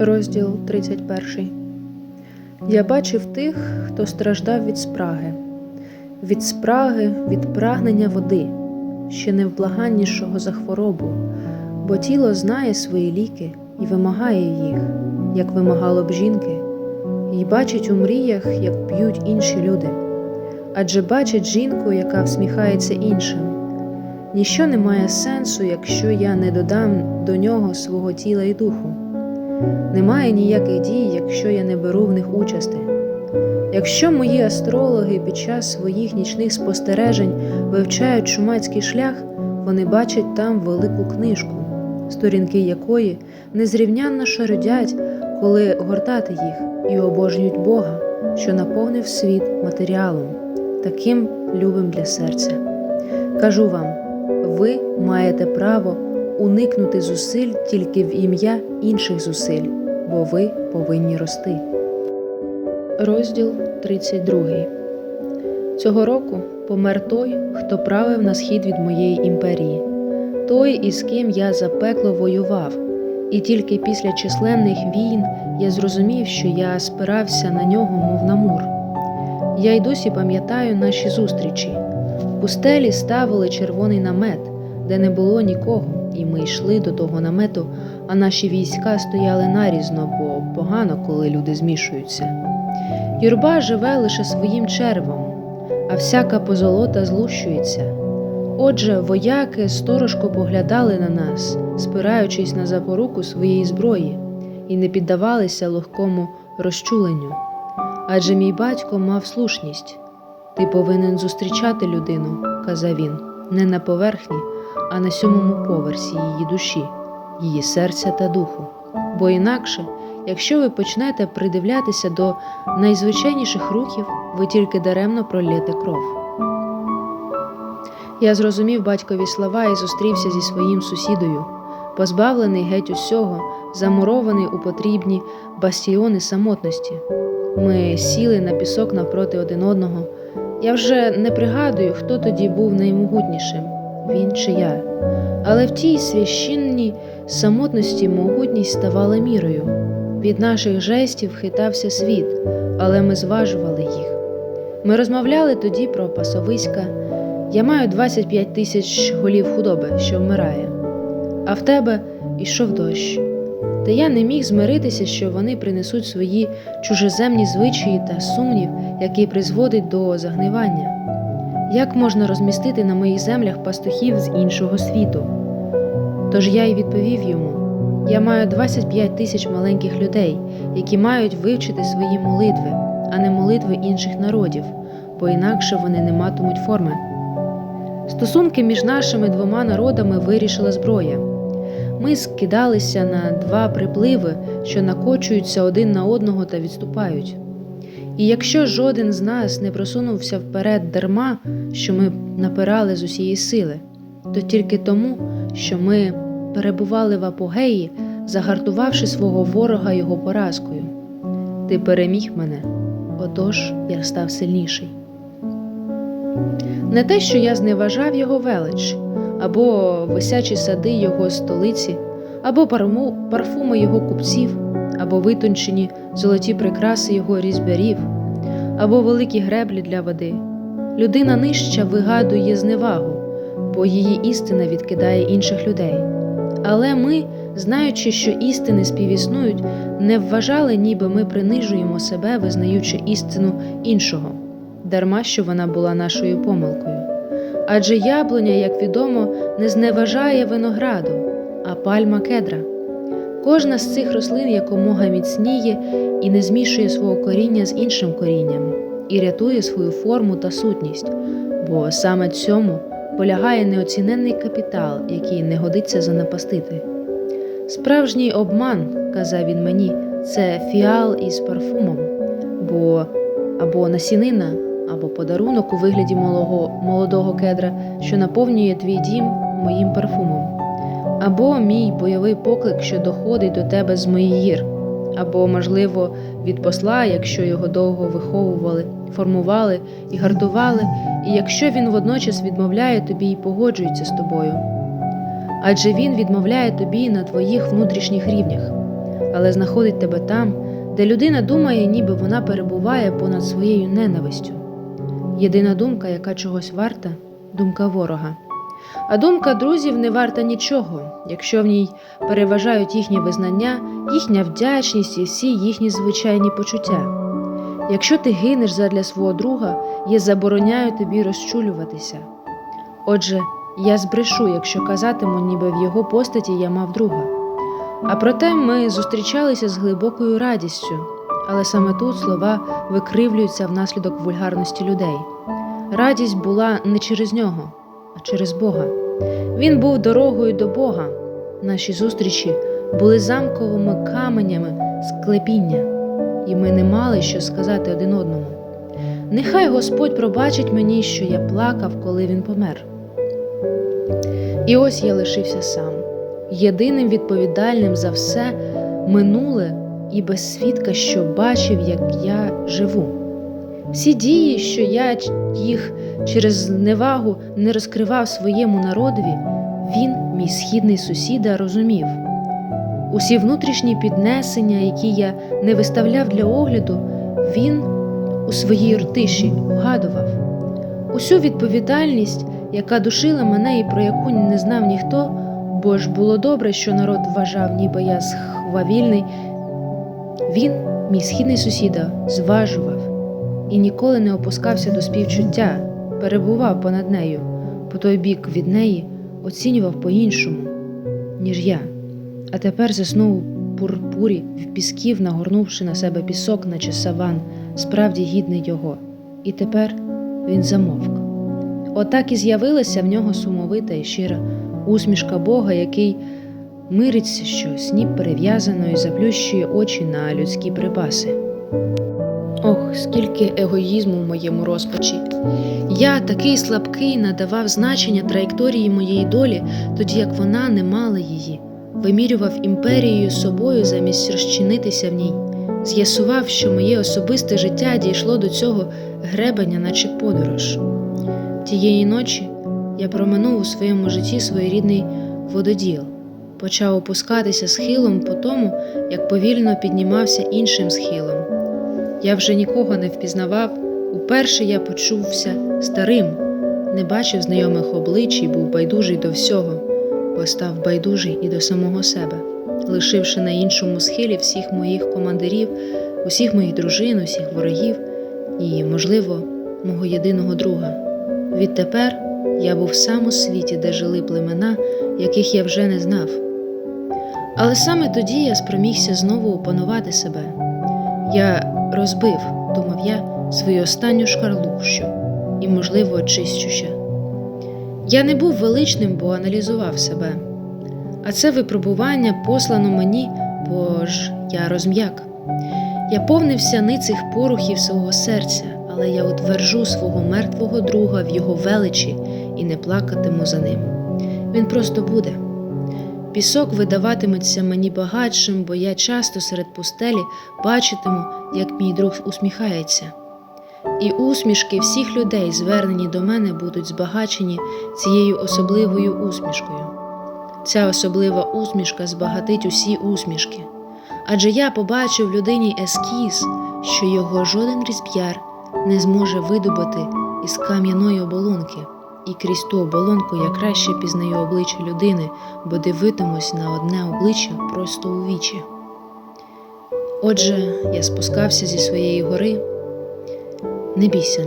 Розділ 31. Я бачив тих, хто страждав від спраги, від спраги, від прагнення води, ще невблаганнішого за хворобу, бо тіло знає свої ліки і вимагає їх, як вимагало б жінки, і бачить у мріях, як п'ють інші люди, адже бачить жінку, яка всміхається іншим. Ніщо не має сенсу, якщо я не додам до нього свого тіла і духу. Немає ніяких дій, якщо я не беру в них участи. Якщо мої астрологи під час своїх нічних спостережень вивчають шумацький шлях, вони бачать там велику книжку, сторінки якої незрівнянно шародять, коли гортати їх, і обожнюють Бога, що наповнив світ матеріалом, таким любим для серця. Кажу вам, ви маєте право уникнути зусиль тільки в ім'я інших зусиль, бо ви повинні рости. Розділ 32. Цього року помер той, хто правив на схід від моєї імперії, той, із ким я запекло воював, і тільки після численних війн я зрозумів, що я спирався на нього, мов на мур. Я й досі пам'ятаю наші зустрічі. Пустелі ставили червоний намет, де не було нікого, і ми йшли до того намету, а наші війська стояли нарізно, бо погано, коли люди змішуються. Юрба живе лише своїм червом, а всяка позолота злущується. Отже, вояки сторожко поглядали на нас, спираючись на запоруку своєї зброї, і не піддавалися легкому розчуленню. Адже мій батько мав слушність. Ти повинен зустрічати людину, казав він, не на поверхні, а на сьомому поверсі її душі, її серця та духу. Бо інакше, якщо ви почнете придивлятися до найзвичайніших рухів, ви тільки даремно пролєте кров. Я зрозумів батькові слова і зустрівся зі своїм сусідою, позбавлений геть усього, замурований у потрібні бастіони самотності. Ми сіли на пісок навпроти один одного. Я вже не пригадую, хто тоді був наймогутнішим він чи я. Але в тій священній самотності могутність ставала мірою. Від наших жестів хитався світ, але ми зважували їх. Ми розмовляли тоді про пасовиська. Я маю 25 тисяч голів худоби, що вмирає, а в тебе йшов дощ. Та я не міг змиритися, що вони принесуть свої чужеземні звичаї та сумнів, який призводить до загнивання. Як можна розмістити на моїх землях пастухів з іншого світу? Тож я й відповів йому: я маю 25 тисяч маленьких людей, які мають вивчити свої молитви, а не молитви інших народів, бо інакше вони не матимуть форми. Стосунки між нашими двома народами вирішила зброя. Ми скидалися на два припливи, що накочуються один на одного та відступають. І якщо жоден з нас не просунувся вперед дарма, що ми напирали з усієї сили, то тільки тому, що ми перебували в апогеї, загартувавши свого ворога його поразкою. Ти переміг мене, отож я став сильніший. Не те, що я зневажав його велич, або висячі сади його столиці, або парфуми його купців, або витончені золоті прикраси його різьбярів, або великі греблі для води. Людина нижча вигадує зневагу, бо її істина відкидає інших людей. Але ми, знаючи, що істини співіснують, не вважали, ніби ми принижуємо себе, визнаючи істину іншого, дарма що вона була нашою помилкою. Адже яблуня, як відомо, не зневажає винограду, а пальма кедра. Кожна з цих рослин якомога міцніє і не змішує свого коріння з іншим корінням, і рятує свою форму та сутність, бо саме цьому полягає неоціненний капітал, який не годиться занапастити. Справжній обман, казав він мені, це фіал із парфумом, бо або насінина, або подарунок у вигляді молодого, молодого кедра, що наповнює твій дім моїм парфумом, або мій бойовий поклик, що доходить до тебе з моїх гір, або, можливо, від посла, якщо його довго виховували, формували і гартували, і якщо він водночас відмовляє тобі і погоджується з тобою. Адже він відмовляє тобі на твоїх внутрішніх рівнях. але знаходить тебе там, де людина думає, ніби вона перебуває понад своєю ненавистю. Єдина думка, яка чогось варта думка ворога. А думка друзів не варта нічого, якщо в ній переважають їхні визнання, їхня вдячність і всі їхні звичайні почуття. Якщо ти гинеш задля свого друга, я забороняю тобі розчулюватися. Отже, я збрешу, якщо казатиму, ніби в його постаті я мав друга. А проте ми зустрічалися з глибокою радістю, але саме тут слова викривлюються внаслідок вульгарності людей. Радість була не через нього, через Бога. Він був дорогою до Бога. Наші зустрічі були замковими каменями склепіння, і ми не мали що сказати один одному. Нехай Господь пробачить мені, що я плакав, коли він помер. І ось я лишився сам, єдиним відповідальним за все минуле і без свідка, що бачив, як я живу. Всі дії, що я їх через невагу не розкривав своєму народові, він, мій східний сусіда, розумів. Усі внутрішні піднесення, які я не виставляв для огляду, він у своїй ртиші вгадував. Усю відповідальність, яка душила мене і про яку не знав ніхто, бо ж було добре, що народ вважав, ніби я схвавільний, він, мій східний сусіда, зважував і ніколи не опускався до співчуття, перебував понад нею, по той бік від неї оцінював по-іншому, ніж я. А тепер заснув у пурпурі в пісків, нагорнувши на себе пісок, наче саван, справді гідний його. І тепер він замовк. Отак і з'явилася в нього сумовита і щира усмішка Бога, який мириться, що сніп перев'язано і заплющує очі на людські припаси. Ох, скільки егоїзму в моєму розпачі. Я, такий слабкий, надавав значення траєкторії моєї долі, тоді як вона не мала її, вимірював імперією собою замість розчинитися в ній, з'ясував, що моє особисте життя дійшло до цього гребеня, наче подорож. Тієї ночі я проминув у своєму житті своєрідний вододіл, почав опускатися схилом по тому, як повільно піднімався іншим схилом. Я вже нікого не впізнавав. Уперше я почувся старим, не бачив знайомих облич і був байдужий до всього, бо став байдужий і до самого себе, лишивши на іншому схилі всіх моїх командирів, усіх моїх дружин, усіх ворогів і, можливо, мого єдиного друга. Відтепер я був сам у світі, де жили племена, яких я вже не знав. Але саме тоді я спромігся знову опанувати себе. Я розбив, думав я, свою останню шкарлупщу і, можливо, очищуща. Я не був величним, бо аналізував себе. А це випробування послано мені, бо ж я розм'як. Я повнився ницих порухів свого серця, але я утверджу свого мертвого друга в його величі і не плакатиму за ним. Він просто буде. Пісок видаватиметься мені багатшим, бо я часто серед пустелі бачитиму, як мій друг усміхається. І усмішки всіх людей, звернені до мене, будуть збагачені цією особливою усмішкою. Ця особлива усмішка збагатить усі усмішки. Адже я побачив в людині ескіз, що його жоден різб'яр не зможе видобути із кам'яної оболонки і крізь ту оболонку я краще пізнаю обличчя людини, бо дивитимусь на одне обличчя просто у вічі. Отже, я спускався зі своєї гори. Не бійся,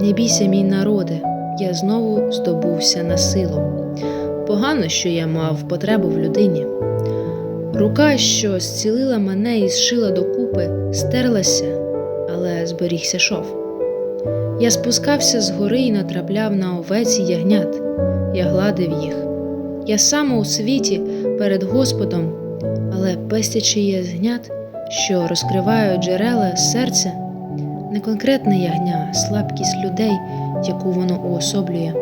не бійся, мій народе, я знову здобувся на силу. Погано, що я мав потребу в людині. Рука, що зцілила мене і зшила докупи, стерлася, але зберігся шов. Я спускався з гори і натрапляв на овець і ягнят, я гладив їх. Я сам у світі перед Господом, але пестячи ягнят, що розкривають джерела серця, не конкретне ягня, а слабкість людей, яку воно уособлює,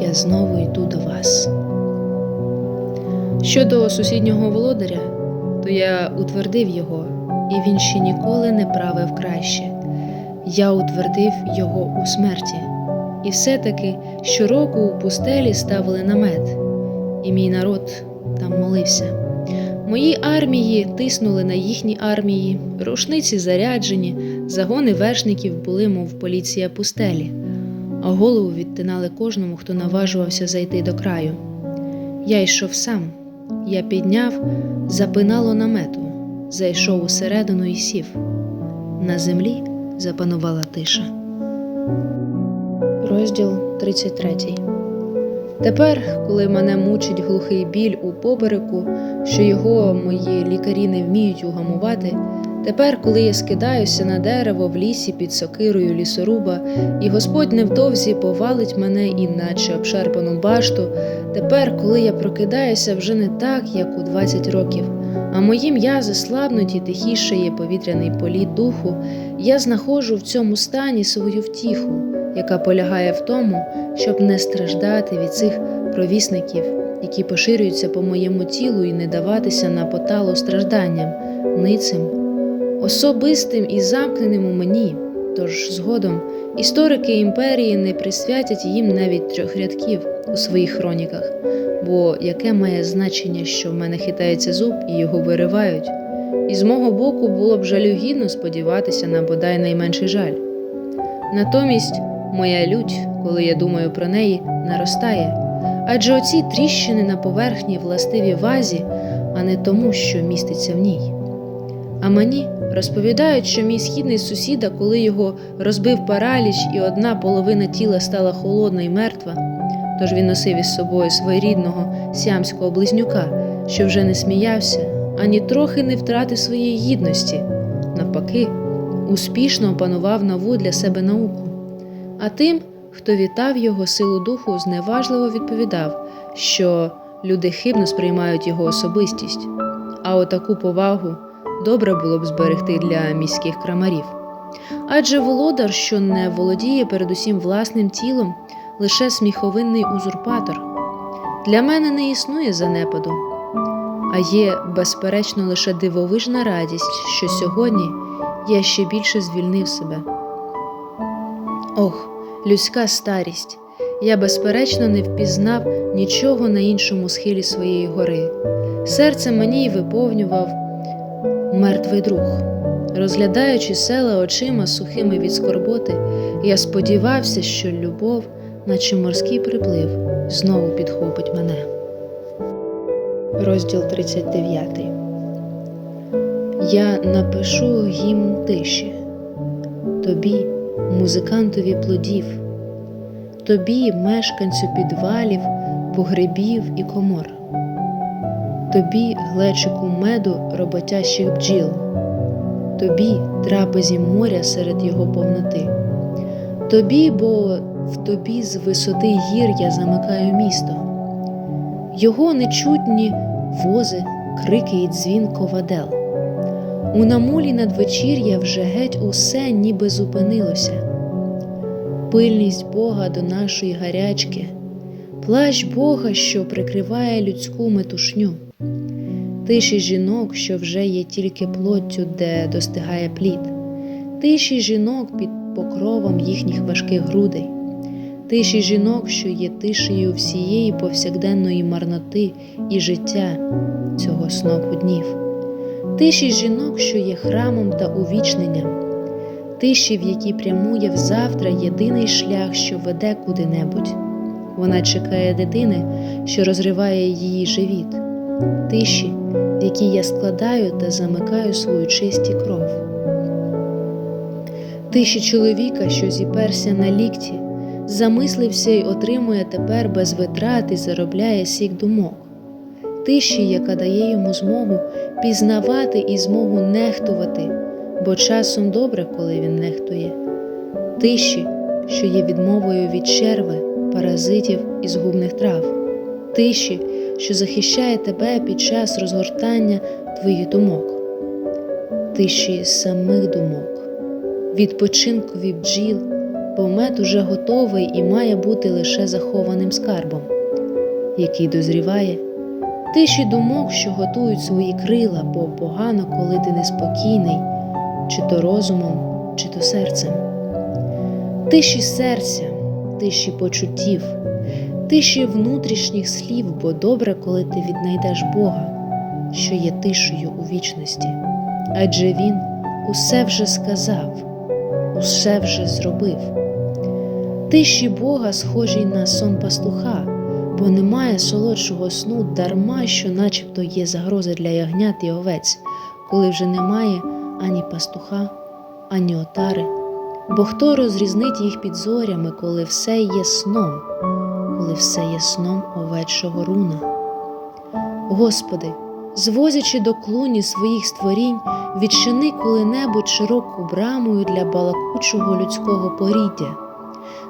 я знову йду до вас. Щодо сусіднього володаря, то я утвердив його, і він ще ніколи не правив краще. Я утвердив його у смерті, і все-таки щороку у пустелі ставили намет, і мій народ там молився. Мої армії тиснули на їхні армії, рушниці заряджені, загони вершників були, мов поліція пустелі, а голову відтинали кожному, хто наважувався зайти до краю. Я йшов сам, я підняв запинало намету, зайшов усередину і сів. На землі запанувала тиша. Розділ 33 Тепер, коли мене мучить глухий біль у попереку, що його мої лікарі не вміють угамувати, тепер, коли я скидаюся на дерево в лісі під сокирою лісоруба, і Господь невдовзі повалить мене, іначе обшарпану башту, тепер, коли я прокидаюся вже не так, як у 20 років, а мої м'язи слабнуть і тихіше є повітряний політ духу, я знаходжу в цьому стані свою втіху, яка полягає в тому, щоб не страждати від цих провісників, які поширюються по моєму тілу і не даватися на поталу стражданням, ницим, особистим і замкненим у мені. Тож згодом історики імперії не присвятять їм навіть трьох рядків у своїх хроніках, бо яке має значення, що в мене хитається зуб і його виривають, і з мого боку було б жалюгідно сподіватися на бодай найменший жаль. Натомість моя лють, коли я думаю про неї, наростає, адже оці тріщини на поверхні властиві вазі, а не тому, що міститься в ній. А мені розповідають, що мій східний сусіда, коли його розбив параліч, і одна половина тіла стала холодна і мертва, тож він носив із собою своєрідного сіамського близнюка, що вже не сміявся, ані трохи не втратив своєї гідності. Навпаки, успішно опанував нову для себе науку. А тим, хто вітав його силу духу, зневажливо відповідав, що люди хибно сприймають його особистість, а отаку повагу добре було б зберегти для міських крамарів. Адже володар, що не володіє передусім власним тілом, лише сміховинний узурпатор. Для мене не існує занепаду, а є, безперечно, лише дивовижна радість, що сьогодні я ще більше звільнив себе. Ох, людська старість. Я, безперечно, не впізнав нічого на іншому схилі своєї гори. Серце мені й виповнював мертвий друг. Розглядаючи села очима сухими від скорботи, я сподівався, що любов, наче морський приплив, знову підхопить мене. Розділ 39 Я напишу гімн тиші, тобі, музикантові плодів, тобі, мешканцю підвалів, погребів і комор, тобі, глечику меду роботящих бджіл, тобі, трапезі моря серед його повноти, тобі, бо в тобі з висоти гір я замикаю місто, його нечутні вози, крики і дзвін ковадел. У намулі надвечір'я вже геть усе ніби зупинилося. Пильність Бога до нашої гарячки, плащ Бога, що прикриває людську метушню, тиші жінок, що вже є тільки плоттю, де достигає плід, тиші жінок під покровом їхніх важких грудей, тиші жінок, що є тишею всієї повсякденної марноти і життя цього снопу днів. Тиші жінок, що є храмом та увічненням, тиші, в якій прямує взавтра єдиний шлях, що веде куди-небудь. Вона чекає дитини, що розриває її живіт, тиші, в якій я складаю та замикаю свою чисті кров, тиші чоловіка, що зіперся на лікті, замислився й отримує тепер без витрат і заробляє сік думок. Тиші, яка дає йому змогу пізнавати і змогу нехтувати, бо часом добре, коли він нехтує, тиші, що є відмовою від черви, паразитів і згубних трав, тиші, що захищає тебе під час розгортання твоїх думок, тиші самих думок, відпочинкові бджіл, бо мед уже готовий і має бути лише захованим скарбом, який дозріває. Тиші думок, що готують свої крила, бо погано, коли ти неспокійний, чи то розумом, чи то серцем, тиші серця, тиші почуттів, тиші внутрішніх слів, бо добре, коли ти віднайдеш Бога, що є тишею у вічності, адже він усе вже сказав, усе вже зробив. Тиші Бога схожі на сон пастуха, бо немає солодшого сну дарма, що начебто є загроза для ягнят і овець, коли вже немає ані пастуха, ані отари. Бо хто розрізнить їх під зорями, коли все є сном, все є сном овечого руна? Господи, звозячи до клуні своїх створінь, відчини коли-небудь широку брамою для балакучого людського поріддя.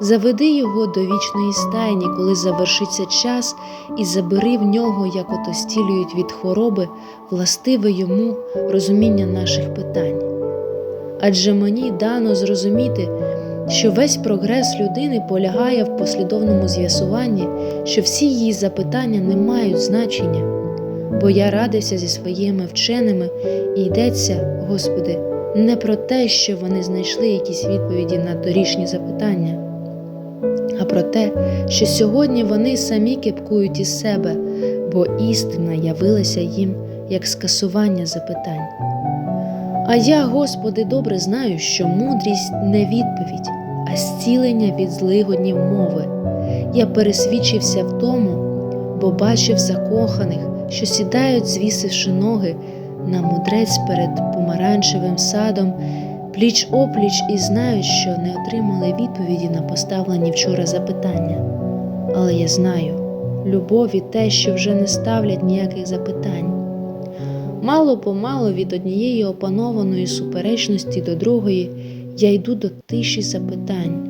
Заведи його до вічної стайні, коли завершиться час, і забери в нього, як ото стілюють від хвороби, властиве йому розуміння наших питань. Адже мені дано зрозуміти, що весь прогрес людини полягає в послідовному з'ясуванні, що всі її запитання не мають значення, бо я радився зі своїми вченими і йдеться, Господи, не про те, що вони знайшли якісь відповіді на дорішні запитання, а про те, що сьогодні вони самі кипкують із себе, бо істина явилася їм як скасування запитань. А я, Господи, добре знаю, що мудрість не відповідь, а зцілення від злигоднів мови. Я пересвідчився в тому, бо бачив закоханих, що сідають, звісивши ноги на мудрець перед помаранчевим садом, пліч опліч і знають, що не отримали відповіді на поставлені вчора запитання. Але я знаю любові те, що вже не ставлять ніяких запитань. Мало помалу від однієї опанованої суперечності до другої я йду до тиші запитань,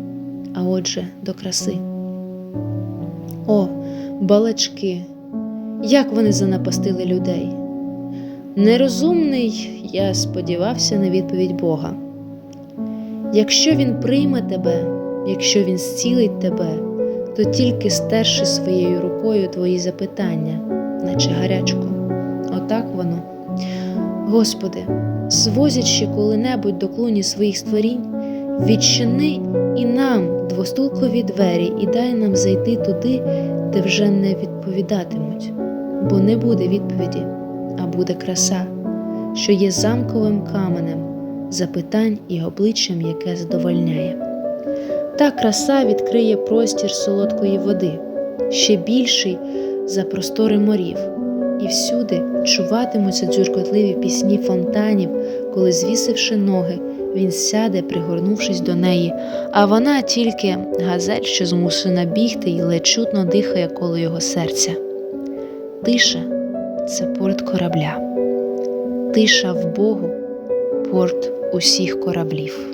а отже, до краси. О, балачки, як вони занапастили людей. Нерозумний, я сподівався на відповідь Бога. Якщо Він прийме тебе, якщо Він зцілить тебе, то тільки стерши своєю рукою твої запитання, наче гарячку. Отак воно. Господи, звозячи коли-небудь до клуні своїх створінь, відчини і нам двостулкові двері, і дай нам зайти туди, де вже не відповідатимуть, бо не буде відповіді, а буде краса, що є замковим каменем запитань і обличчям, яке задовольняє. Та краса відкриє простір солодкої води, ще більший за простори морів і всюди чуватимуться дзюркотливі пісні фонтанів, коли, звісивши ноги, він сяде, пригорнувшись до неї, а вона тільки газель, що змусена бігти і ледь чутно дихає коло його серця. Тиша це порт корабля, тиша в Богу, порт усіх кораблів.